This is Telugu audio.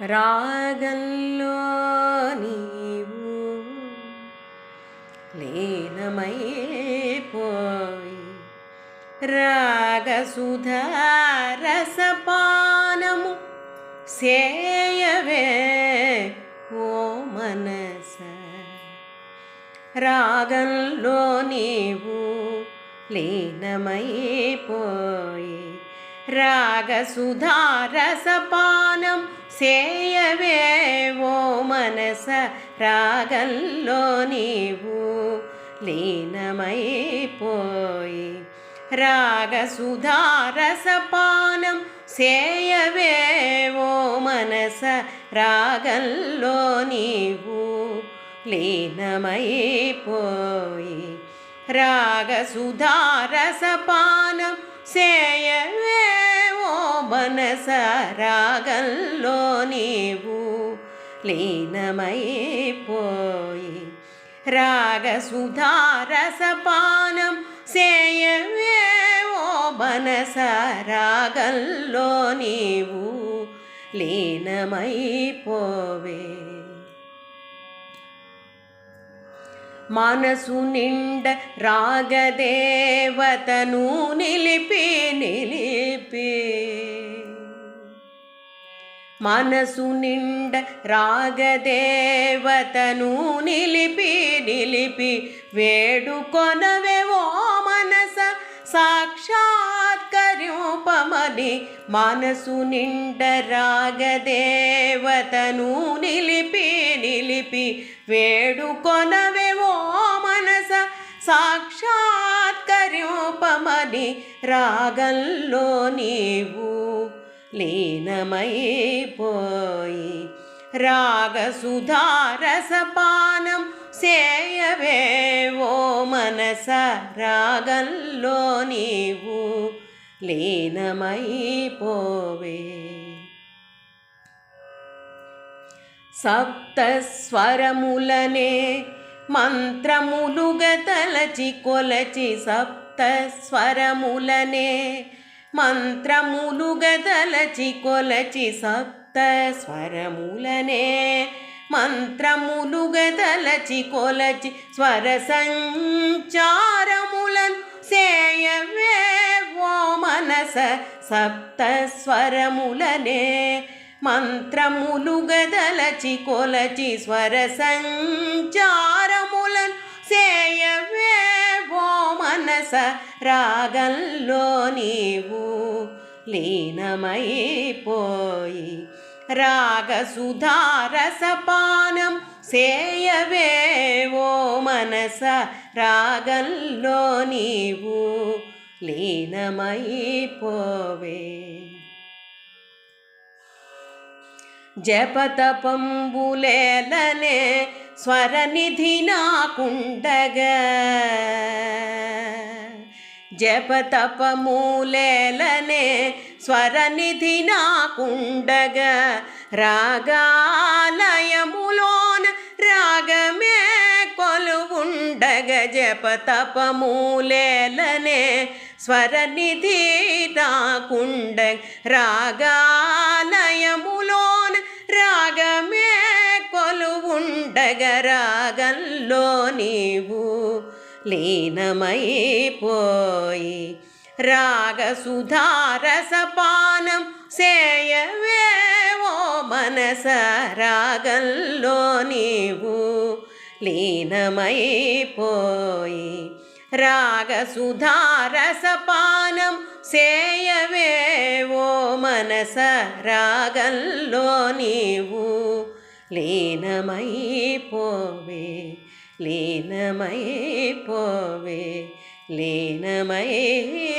రాగల్లో నీవు లీనమైపోయి రాగసుధారసపానము సేయవే ఓ మనస. రాగంలో నీవు లీనమైపోయి రాగసుధారసపానం సేయవే ఓ మనస రాగంలో నీవు లీనమైపోయి రాగసుధారసపానం సేయవే ఓ మనస రాగంలో నీవు లీనమైపోయి రాగసుధారసపానం సేయవే మనస రాగంలో నీవు లీనమైపోయి రాగసుధారసపానం సేయవే ఓ మనస రాగంలో నీవు లీనమైపోవే. మనసు నిండ రాగదేవతను నిలిపి నిలిపి మనసు నిండ రాగదేవతను నిలిపి నిలిపి వేడుకొనవే ఓ మనస సాక్షాత్కరూపమని మనసు నిండ రాగదేవతను నిలిపి నిలిపి వేడుకొనవే ఓ మనస సాక్షాత్కరూపమని రాగంలో నీవు లీనమైపోయి రాగసుధారసపానం సేయవేవో మనస రాగంలో నీవు లీనమైపోవే సప్తస్వరములనే మంత్రములుగా తలచి కొలచి సప్తస్వరములనే మంత్రములు గదలచి కొలచి సప్త స్వరములనే. మంత్రములు గదలచి కొలచి స్వర సంచారములను సేయవే ఓ మనస సప్త స్వరములనే. మంత్రములు గదలచి కొలచి స్వర సంచారము రస రాగంలో నీవు లీనమైపోయి రాగసుధారసపానం సేయవే ఓ మనస రాగంలో నీవు లీనమైపోవే. జపతపంబులేలనే స్వరనిధి నాకుండగా జపతపమూలేలనే స్వరనిధి నాకుండగా రాగాలయములోన రాగమే కొలువుండగ జపతపమూలేలనే స్వరనిధి నాకుండ రాగాలయములోన రాగమే కొలువుండగ రాగంలో నీవు లీనమైపోయి రాగసుధారసపానం సేయవేవో మనస రాగంలో నీవు లీనమైపోయి రాగసుధారసపానం సేయవేవో మనస రాగంలో నీవు లీనమైపోవే లీనమైపోవే లీనమైపోవే